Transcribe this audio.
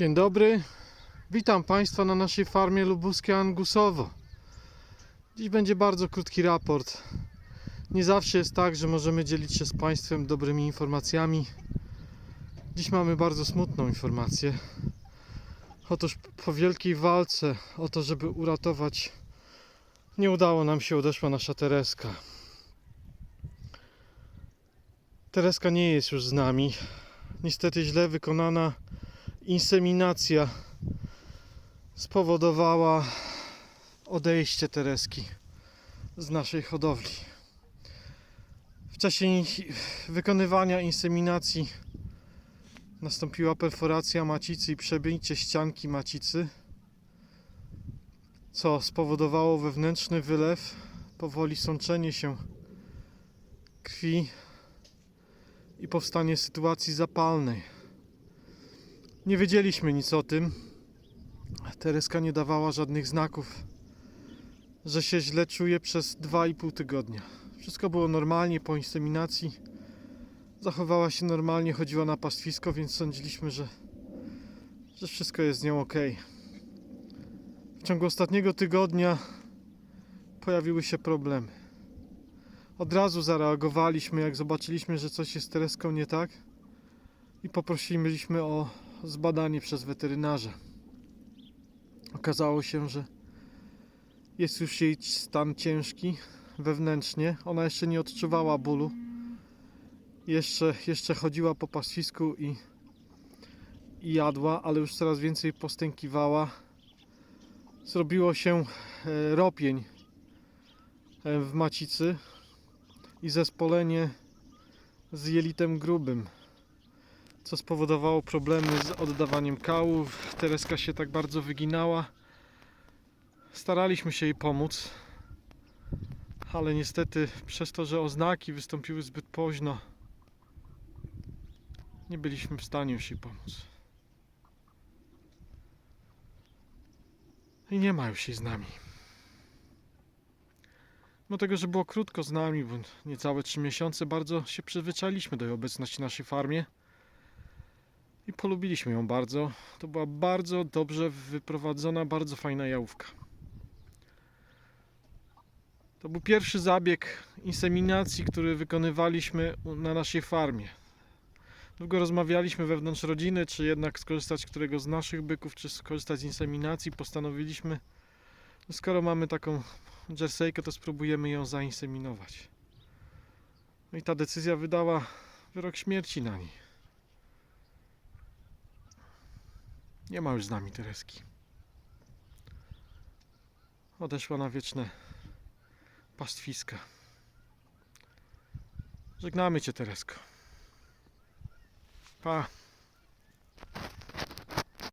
Dzień dobry. Witam Państwa na naszej farmie lubuskie Angusowo. Dziś będzie bardzo krótki raport. Nie zawsze jest tak, że możemy dzielić się z Państwem dobrymi informacjami. Dziś mamy bardzo smutną informację. Otóż po wielkiej walce o to, żeby uratować, nie udało nam się, odeszła nasza Tereska. Tereska nie jest już z nami. Niestety źle wykonana inseminacja spowodowała odejście Tereski z naszej hodowli. W czasie wykonywania inseminacji nastąpiła perforacja macicy i przebicie ścianki macicy, co spowodowało wewnętrzny wylew, powoli sączenie się krwi i powstanie sytuacji zapalnej. Nie wiedzieliśmy nic o tym. Tereska nie dawała żadnych znaków, że się źle czuje przez 2,5 tygodnia. Wszystko było normalnie po inseminacji. Zachowała się normalnie, chodziła na pastwisko, więc sądziliśmy, że, że wszystko jest z nią ok. W ciągu ostatniego tygodnia pojawiły się problemy. Od razu zareagowaliśmy, jak zobaczyliśmy, że coś jest z Tereską nie tak i poprosiliśmy o zbadanie przez weterynarza. Okazało się, że jest już jej stan ciężki wewnętrznie. Ona jeszcze nie odczuwała bólu. Jeszcze, jeszcze chodziła po pastwisku i, i jadła, ale już coraz więcej postękiwała. Zrobiło się e, ropień e, w macicy i zespolenie z jelitem grubym co spowodowało problemy z oddawaniem kałów. Tereska się tak bardzo wyginała. Staraliśmy się jej pomóc, ale niestety przez to, że oznaki wystąpiły zbyt późno, nie byliśmy w stanie już jej pomóc. I nie ma już jej z nami. Mimo tego, że było krótko z nami, bo niecałe 3 miesiące, bardzo się przyzwyczailiśmy do jej obecności na naszej farmie i polubiliśmy ją bardzo. To była bardzo dobrze wyprowadzona, bardzo fajna jałówka. To był pierwszy zabieg inseminacji, który wykonywaliśmy na naszej farmie. Długo rozmawialiśmy wewnątrz rodziny, czy jednak skorzystać którego z naszych byków, czy skorzystać z inseminacji. Postanowiliśmy, skoro mamy taką jerseykę, to spróbujemy ją zainseminować. No i ta decyzja wydała wyrok śmierci na niej. Nie ma już z nami Tereski. Odeszła na wieczne pastwiska. Żegnamy Cię, Teresko. Pa.